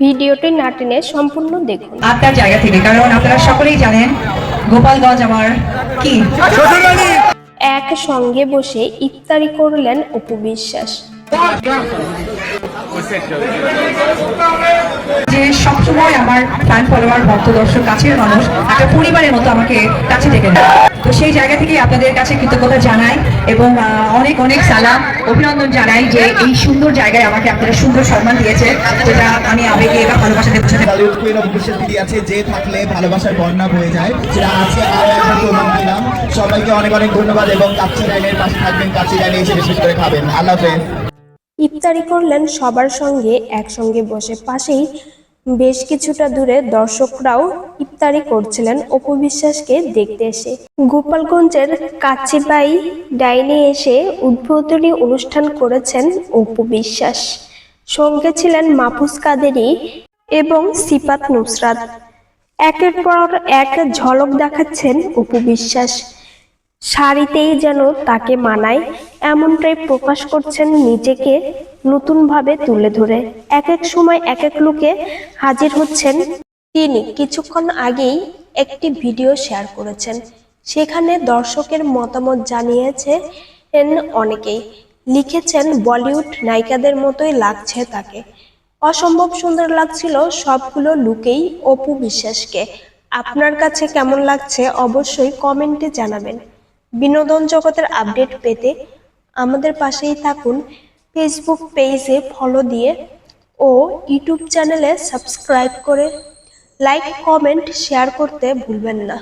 ভিডিওটি নাটিনে সম্পূর্ণ দেখুন। আপনার জায়গা থেকে কারণ আপনারা সকলেই জানেন গোপালগঞ্জ আমার কি? একসঙ্গে বসে ইফতারি করলেন অপু বিশ্বাস। যে সবসময় আমার ফ্যান ফলোয়ার ভক্ত, দর্শক, কাছের মানুষ একটা পরিবারের মতো আমাকে কাছে ডেকে নেয়। তো সেই জায়গা থেকে আপনাদের কাছে কৃতজ্ঞতা জানাই এবং অনেক অনেক সালাম, অভিনন্দন জানাই যে এই সুন্দর জায়গায় আমাকে আপনারা সুন্দর সম্মান দিয়েছে যেটা আমি আবেগে বা ভালোবাসাতে বোঝাতে দিদি আছে, যে থাকলে ভালোবাসার বন্যা বয়ে যায় সেটা আছে সবাইকে অনেক অনেক ধন্যবাদ এবং কাচ্চি লাইনের পাশে থাকবেন, কাচ্চি লাইনে এসে বেশি করে খাবেন। আল্লাহ ইফতারি করলেন সবার সঙ্গে, একসঙ্গে বসে পাশেই। বেশ কিছুটা দূরে দর্শকরাও ইফতারি করছিলেন অপু বিশ্বাসকে দেখতে এসে। গোপালগঞ্জের কাচিবাই ডাইনে এসে উদ্বোধনী অনুষ্ঠান করেছেন অপু বিশ্বাস। সঙ্গে ছিলেন মাহফুজ কাদেরি এবং সিপাত নুসরাত। একের পর এক ঝলক দেখাচ্ছেন অপু বিশ্বাস। শাড়িতেই যেন তাকে মানায়, এমনটাই প্রকাশ করছেন নিজেকে নতুনভাবে তুলে ধরে। এক এক সময় এক এক লুকে হাজির হচ্ছেন। তিনি কিছুক্ষণ আগেই একটি ভিডিও শেয়ার করেছেন। সেখানে দর্শকের মতামত জানিয়েছে অনেকেই। লিখেছেন, বলিউড নায়িকাদের মতোই লাগছে তাকে। অসম্ভব সুন্দর লাগছিল সবগুলো লুকেই অপু বিশ্বাসকে। আপনার কাছে কেমন লাগছে অবশ্যই কমেন্টে জানাবেন। বিনোদন জগতের আপডেট পেতে আমাদের পাশেই থাকুন। ফেসবুক পেজে ফলো দিয়ে ও ইউটিউব চ্যানেলে সাবস্ক্রাইব করে লাইক কমেন্ট শেয়ার করতে ভুলবেন না।